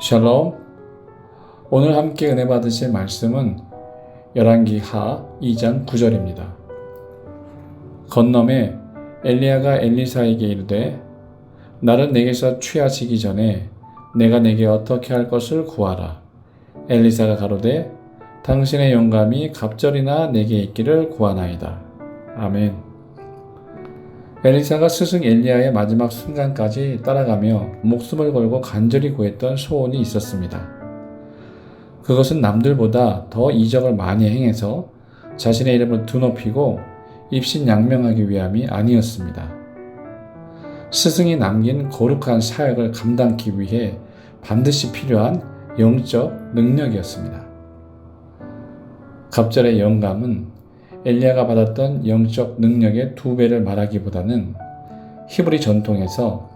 샬롬. 오늘 함께 은혜 받으실 말씀은 열왕기 하 2장 9절입니다. 건너에 엘리야가 엘리사에게 이르되 나를 내게서 취하시기 전에 내가 내게 어떻게 할 것을 구하라. 엘리사가 가로되 당신의 영감이 갑절이나 내게 있기를 구하나이다. 아멘. 엘리사가 스승 엘리야의 마지막 순간까지 따라가며 목숨을 걸고 간절히 구했던 소원이 있었습니다. 그것은 남들보다 더 이적을 많이 행해서 자신의 이름을 드높이고 입신양명하기 위함이 아니었습니다. 스승이 남긴 거룩한 사역을 감당하기 위해 반드시 필요한 영적 능력이었습니다. 갑절의 영감은 엘리야가 받았던 영적 능력의 두 배를 말하기보다는 히브리 전통에서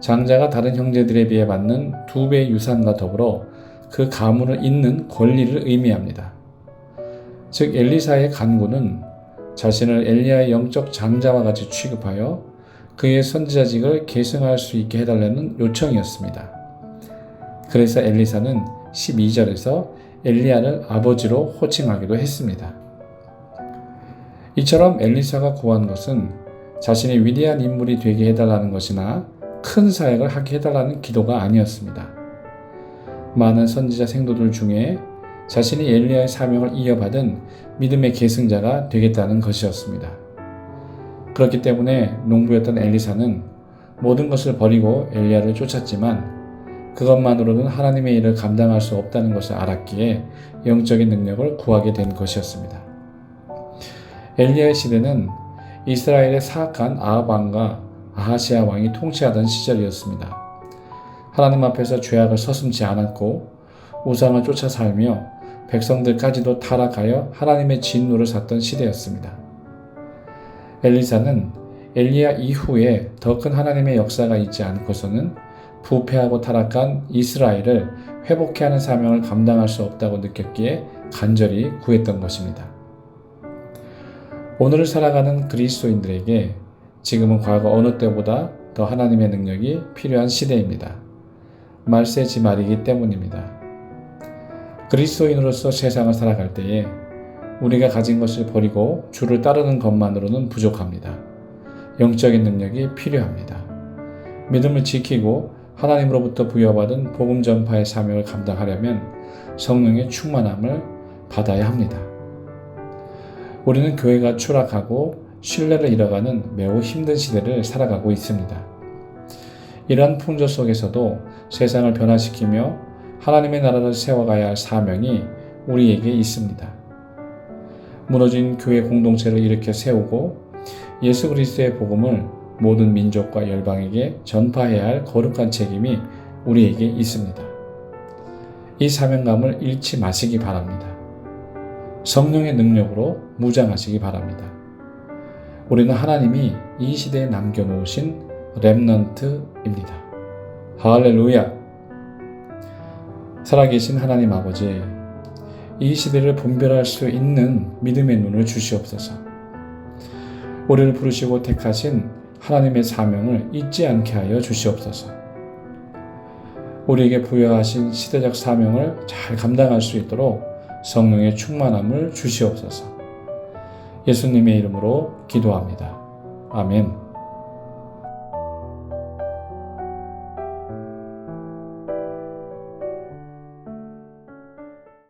장자가 다른 형제들에 비해 받는 두 배의 유산과 더불어 그 가문을 잇는 권리를 의미합니다. 즉 엘리사의 간구는 자신을 엘리야의 영적 장자와 같이 취급하여 그의 선지자직을 계승할 수 있게 해달라는 요청이었습니다. 그래서 엘리사는 12절에서 엘리야를 아버지로 호칭하기도 했습니다. 이처럼 엘리사가 구한 것은 자신이 위대한 인물이 되게 해달라는 것이나 큰 사역을 하게 해달라는 기도가 아니었습니다. 많은 선지자 생도들 중에 자신이 엘리야의 사명을 이어받은 믿음의 계승자가 되겠다는 것이었습니다. 그렇기 때문에 농부였던 엘리사는 모든 것을 버리고 엘리야를 쫓았지만 그것만으로는 하나님의 일을 감당할 수 없다는 것을 알았기에 영적인 능력을 구하게 된 것이었습니다. 엘리야의 시대는 이스라엘의 사악한 아합 왕과 아하시아 왕이 통치하던 시절이었습니다. 하나님 앞에서 죄악을 서슴지 않았고 우상을 쫓아 살며 백성들까지도 타락하여 하나님의 진노를 샀던 시대였습니다. 엘리사는 엘리야 이후에 더 큰 하나님의 역사가 있지 않고서는 부패하고 타락한 이스라엘을 회복해 하는 사명을 감당할 수 없다고 느꼈기에 간절히 구했던 것입니다. 오늘을 살아가는 그리스도인들에게 지금은 과거 어느 때보다 더 하나님의 능력이 필요한 시대입니다. 말세지 말이기 때문입니다. 그리스도인으로서 세상을 살아갈 때에 우리가 가진 것을 버리고 주를 따르는 것만으로는 부족합니다. 영적인 능력이 필요합니다. 믿음을 지키고 하나님으로부터 부여받은 복음 전파의 사명을 감당하려면 성령의 충만함을 받아야 합니다. 우리는 교회가 추락하고 신뢰를 잃어가는 매우 힘든 시대를 살아가고 있습니다. 이러한 풍조 속에서도 세상을 변화시키며 하나님의 나라를 세워가야 할 사명이 우리에게 있습니다. 무너진 교회 공동체를 일으켜 세우고 예수 그리스도의 복음을 모든 민족과 열방에게 전파해야 할 거룩한 책임이 우리에게 있습니다. 이 사명감을 잃지 마시기 바랍니다. 성령의 능력으로 무장하시기 바랍니다. 우리는 하나님이 이 시대에 남겨놓으신 랩넌트입니다. 할렐루야! 살아계신 하나님 아버지, 이 시대를 분별할 수 있는 믿음의 눈을 주시옵소서. 우리를 부르시고 택하신 하나님의 사명을 잊지 않게 하여 주시옵소서. 우리에게 부여하신 시대적 사명을 잘 감당할 수 있도록 성령의 충만함을 주시옵소서. 예수님의 이름으로 기도합니다. 아멘.